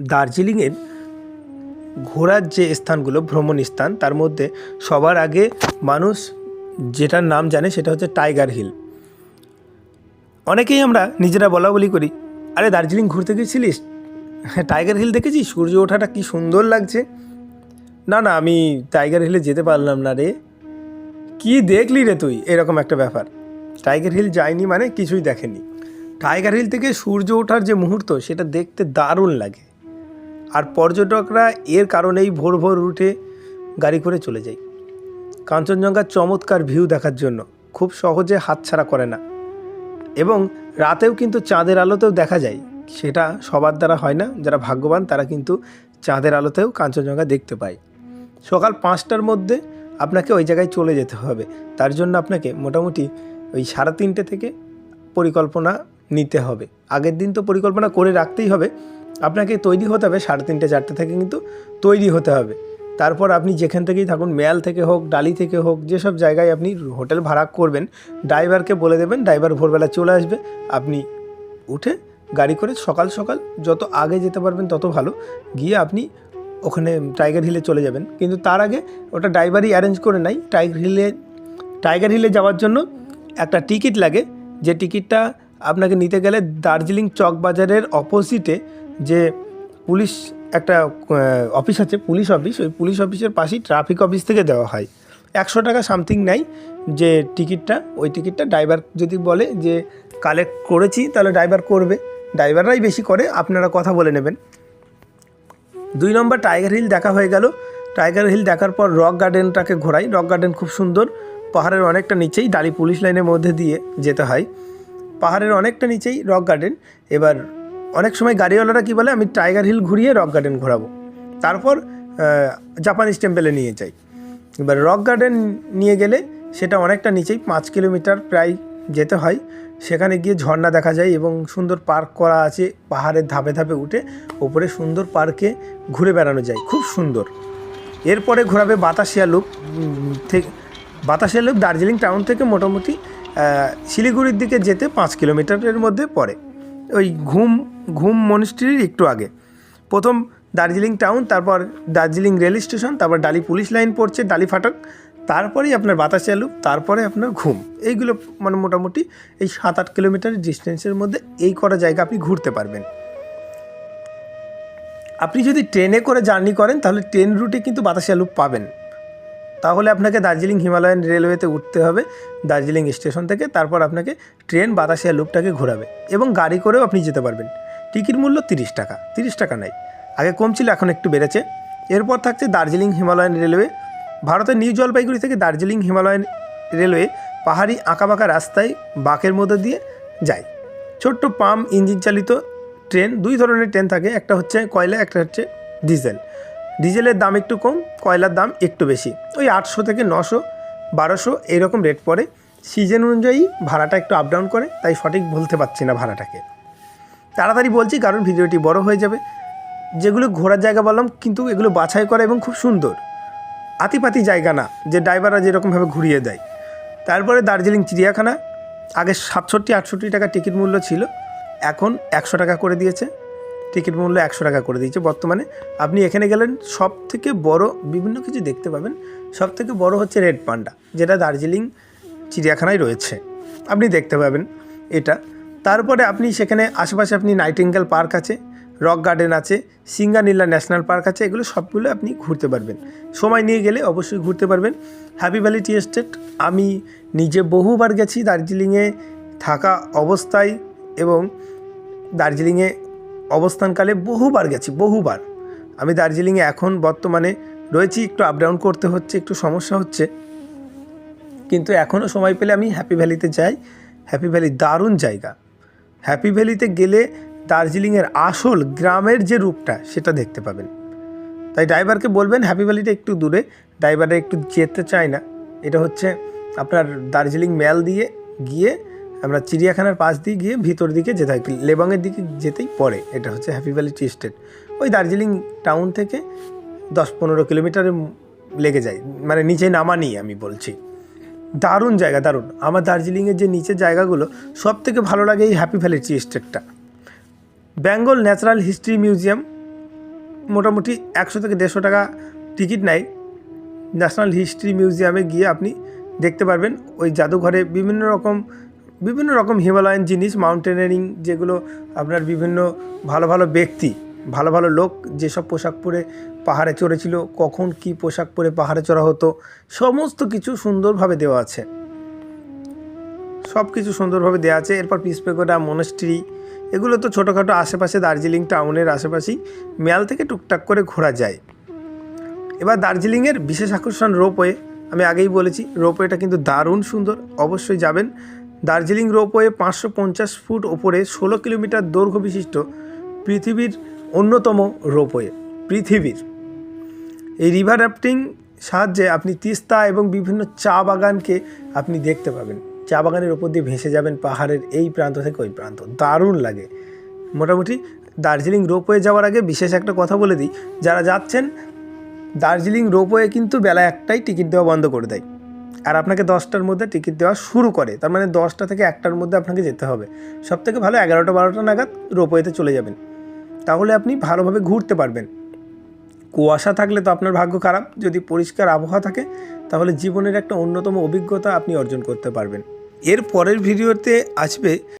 দার্জিলিংয়ের ঘোরার যে স্থানগুলো, ভ্রমণ স্থান, তার মধ্যে সবার আগে মানুষ যেটার নাম জানে সেটা হচ্ছে টাইগার হিল। অনেকেই আমরা নিজেরা বলা বলি করি, আরে দার্জিলিং ঘুরতে গেছিলিস? টাইগার হিল দেখেছিস? সূর্য ওঠাটা কি সুন্দর লাগছে। না না, আমি টাইগার হিলে যেতে পারলাম না রে। কি দেখলি রে তুই? এরকম একটা ব্যাপার। টাইগার হিল যায়নি মানে কিছুই দেখেনি। টাইগার হিল থেকে সূর্য ওঠার যে মুহূর্ত, সেটা দেখতে দারুণ লাগে। আর পর্যটকরা এর কারণেই ভোর ভোর উঠে গাড়ি করে চলে যায়। কাঞ্চনজঙ্ঘার চমৎকার ভিউ দেখার জন্য খুব সহজে হাতছাড়া করে না। এবং রাতেও কিন্তু চাঁদের আলোতেও দেখা যায়, সেটা সবার দ্বারা হয় না, যারা ভাগ্যবান তারা কিন্তু চাঁদের আলোতেও কাঞ্চনজঙ্ঘা দেখতে পায়। সকাল পাঁচটার মধ্যে আপনাকে ওই জায়গায় চলে যেতে হবে, তার জন্য আপনাকে মোটামুটি ওই সাড়ে তিনটে থেকে পরিকল্পনা নিতে হবে। আগের দিন তো পরিকল্পনা করে রাখতেই হবে আপনাকে তৈরি হতে হবে সাড়ে তিনটে, চারটে থেকে কিন্তু তৈরি হতে হবে। তারপর আপনি যেখান থেকেই থাকুন মেয়াল থেকে হোক, ডালি থেকে হোক, যেসব জায়গায় আপনি হোটেল ভাড়া করবেন, ড্রাইভারকে বলে দেবেন, ড্রাইভার ভোরবেলা চলে আসবে। আপনি উঠে গাড়ি করে সকাল সকাল যত আগে যেতে পারবেন তত ভালো। গিয়ে আপনি ওখানে টাইগার হিলে চলে যাবেন। কিন্তু তার আগে ওটা ড্রাইভারই অ্যারেঞ্জ করে নাই টাইগার হিলে টাইগার হিলে যাওয়ার জন্য একটা টিকিট লাগে। যে টিকিটটা আপনাকে নিতে গেলে দার্জিলিং চক বাজারের অপোজিটে যে পুলিশ একটা অফিস আছে, পুলিশ অফিস ওই পুলিশ অফিসের পাশেই ট্রাফিক অফিস থেকে দেওয়া হয়। একশো টাকা সামথিং নেয় যে টিকিটটা ওই টিকিটটা ড্রাইভার যদি বলে যে কালেক্ট করেছি, তাহলে ড্রাইভার করবে। ড্রাইভাররাই বেশি করে, আপনারা কথা বলে নেবেন। দুই নম্বর টাইগার হিল দেখা হয়ে গেল। টাইগার হিল দেখার পর রক গার্ডেনটাকে ঘোরাই। রক গার্ডেন খুব সুন্দর। পাহাড়ের অনেকটা নিচেই ডালি পুলিশ লাইনের মধ্যে দিয়ে যেতে হয়। পাহাড়ের অনেকটা নিচেই রক গার্ডেন এবার অনেক সময় গাড়িওয়ালারা কী বলে, আমি টাইগার হিল ঘুরিয়ে রক গার্ডেন ঘোরাবো। তারপর জাপানিজ টেম্পেলে নিয়ে যাই। এবার রক গার্ডেন নিয়ে গেলে সেটা অনেকটা নিচেই, পাঁচ কিলোমিটার প্রায় যেতে হয়। সেখানে গিয়ে ঝর্ণা দেখা যায় এবং সুন্দর পার্ক করা আছে, পাহাড়ের ধাপে ধাপে উঠে ওপরে সুন্দর পার্কে ঘুরে বেড়ানো যায়, খুব সুন্দর। এরপরে ঘোরাবে বাতাসিয়া লুপ থেকে বাতাসিয়া লুপ দার্জিলিং টাউন থেকে মোটামুটি শিলিগুড়ির দিকে যেতে পাঁচ কিলোমিটারের মধ্যে পড়ে। ওই ঘুম ঘুম মনিস্ট্রির একটু আগে। প্রথম দার্জিলিং টাউন, তারপর দার্জিলিং রেল স্টেশন, তারপর ডালি পুলিশ লাইন পড়ছে, ডালি ফাটক, তারপরেই আপনার বাতাসিয়া লুপ তারপরে আপনার ঘুম। এইগুলো মানে মোটামুটি এই সাত আট কিলোমিটার ডিস্টেন্সের মধ্যে এই করা জায়গা আপনি ঘুরতে পারবেন। আপনি যদি ট্রেনে করে জার্নি করেন, তাহলে ট্রেন রুটে কিন্তু বাতাসিয়া লুপ পাবেন। তাহলে আপনাকে দার্জিলিং হিমালয়ান রেলওয়েতে উঠতে হবে, দার্জিলিং স্টেশন থেকে, তারপর আপনাকে ট্রেন বাতাসিয়া লুপটাকে ঘোরাবে এবং গাড়ি করেও আপনি যেতে পারবেন। টিকিট মূল্য তিরিশ টাকা তিরিশ টাকা নাই। আগে কম ছিল, এখন একটু বেড়েছে। এরপর থাকছে দার্জিলিং হিমালয়ান রেলওয়ে। ভারতের নিউ জলপাইগুড়ি থেকে দার্জিলিং হিমালয়ান রেলওয়ে পাহাড়ি আঁকাবাঁকা রাস্তায় বাঁকের মধ্যে দিয়ে যায়। ছোট্ট পাম ইঞ্জিন চালিত ট্রেন, দুই ধরনের ট্রেন থাকে, একটা হচ্ছে কয়লা, একটা হচ্ছে ডিজেল। ডিজেলের দাম একটু কম, কয়লার দাম একটু বেশি। ওই আটশো থেকে নশো, বারোশো এরকম রেট পড়ে। সিজন অনুযায়ী ভাড়াটা একটু আপ ডাউন করে, তাই সঠিক বলতে পারছি না ভাড়াটাকে। তাড়াতাড়ি বলছি, কারণ ভিডিওটি বড় হয়ে যাবে। যেগুলো ঘোরার জায়গা বললাম, কিন্তু এগুলো বাছাই করা এবং খুব সুন্দর। আতিপাতি জায়গা না, যে ড্রাইভাররা যেরকমভাবে ঘুরিয়ে দেয়। তারপরে দার্জিলিং চিড়িয়াখানা, আগে সাতষট্টি আটষট্টি টাকা টিকিট মূল্য ছিল, এখন একশো টাকা করে দিয়েছে। টিকিট মূল্য একশো টাকা করে দিয়েছে বর্তমানে। আপনি এখানে গেলেন সব থেকে বড় বিভিন্ন কিছু দেখতে পাবেন। সব থেকে বড় হচ্ছে রেড পান্ডা, যেটা দার্জিলিং, চিড়িয়াখানায় রয়েছে। আপনি দেখতে পাবেন এটা। তারপরে আপনি সেখানে আশেপাশে আপনি নাইটিঙ্গেল পার্ক আছে, রক গার্ডেন আছে, সিঙ্গানীলা ন্যাশনাল পার্ক আছে, এগুলো সবগুলো আপনি ঘুরতে পারবেন। সময় নিয়ে গেলে অবশ্যই ঘুরতে পারবেন। হ্যাপি ভ্যালি টি এস্টেট, আমি নিজে বহুবার গেছি দার্জিলিংয়ে থাকা অবস্থায় এবং দার্জিলিংয়ে অবস্থানকালে বহুবার গেছি, বহুবার। আমি দার্জিলিংয়ে এখন বর্তমানে রয়েছি, একটু আপ ডাউন করতে হচ্ছে, একটু সমস্যা হচ্ছে। কিন্তু এখনও সময় পেলে আমি হ্যাপি ভ্যালিতে যাই হ্যাপি ভ্যালি দারুণ জায়গা। হ্যাপি ভ্যালিতে গেলে দার্জিলিংয়ের আসল গ্রামের যে রূপটা, সেটা দেখতে পাবেন। তাই ড্রাইভারকে বলবেন হ্যাপি ভ্যালিটা একটু দূরে, ড্রাইভাররা একটু যেতে চায় না। এটা হচ্ছে আপনার দার্জিলিং ম্যাল দিয়ে গিয়ে আমরা চিড়িয়াখানার পাশ দিয়ে গিয়ে ভিতর দিকে যেতে হয়, লেবংয়ের দিকে যেতেই পড়ে। এটা হচ্ছে হ্যাপি ভ্যালি টি স্টেট ওই দার্জিলিং টাউন থেকে দশ পনেরো কিলোমিটারে লেগে যায় মানে নিচে নামানি আমি বলছি। দারুণ জায়গা, দারুণ। আমার দার্জিলিংয়ের যে নিচের জায়গাগুলো সব থেকে ভালো লাগে এই হ্যাপি ভ্যালি টি এস্টেটটা বেঙ্গল ন্যাচারাল হিস্ট্রি মিউজিয়াম মোটামুটি একশো থেকে দেড়শো টাকা টিকিট নেয়। ন্যাশনাল হিস্ট্রি মিউজিয়ামে গিয়ে আপনি দেখতে পারবেন, ওই জাদুঘরে বিভিন্ন রকম বিভিন্ন রকম হিমালয়ান জিনিস, মাউন্টেনিয়ারিং যেগুলো আপনার বিভিন্ন ভালো ভালো ব্যক্তি, ভালো ভালো লোক যেসব পোশাক পরে পাহাড়ে চড়েছিল, কখন কি পোশাক পরে পাহাড়ে চড়া হতো, সমস্ত কিছু সুন্দরভাবে দেওয়া আছে। সব কিছু সুন্দরভাবে দেওয়া আছে। এরপর পিসপেগোডা মনেস্ট্রি, এগুলো তো ছোটোখাটো আশেপাশে দার্জিলিং টাউনের আশেপাশেই মেয়াল থেকে টুকটাক করে ঘোরা যায়। এবার দার্জিলিংয়ের বিশেষ আকর্ষণ রোপওয়ে, আমি আগেই বলেছি, রোপওয়েটা কিন্তু দারুণ সুন্দর, অবশ্যই যাবেন। দার্জিলিং রোপওয়ে পাঁচশো পঞ্চাশ ফুট ওপরে ষোলো কিলোমিটার দৈর্ঘ্য বিশিষ্ট পৃথিবীর অন্যতম রোপওয়ে, পৃথিবীর। এই রিভার রাফটিং সাহায্যে আপনি তিস্তা এবং বিভিন্ন চা বাগানকে আপনি দেখতে পাবেন। চা বাগানের ওপর দিয়ে ভেসে যাবেন পাহাড়ের এই প্রান্ত থেকে ওই প্রান্ত। দারুণ লাগে। মোটামুটি দার্জিলিং রোপওয়ে যাওয়ার আগে বিশেষ একটা কথা বলে দিই, যারা যাচ্ছেন, দার্জিলিং রোপওয়ে কিন্তু বেলা একটাই টিকিট দেওয়া বন্ধ করে দেয়। আর আপনাকে দশটার মধ্যে টিকিট দেওয়া শুরু করে। তার মানে দশটা থেকে একটার মধ্যে আপনাকে যেতে হবে। সব থেকে ভালো এগারোটা বারোটা নাগাদ রোপওয়েতে চলে যাবেন। তাহলে আপনি ভালোভাবে ঘুরতে পারবেন। কুয়াশা থাকলে তো আপনার ভাগ্য খারাপ। যদি পরিষ্কার আবহাওয়া থাকে, তাহলে জীবনের একটা অন্যতম অভিজ্ঞতা আপনি অর্জন করতে পারবেন। এর পরের ভিডিওতে আসবে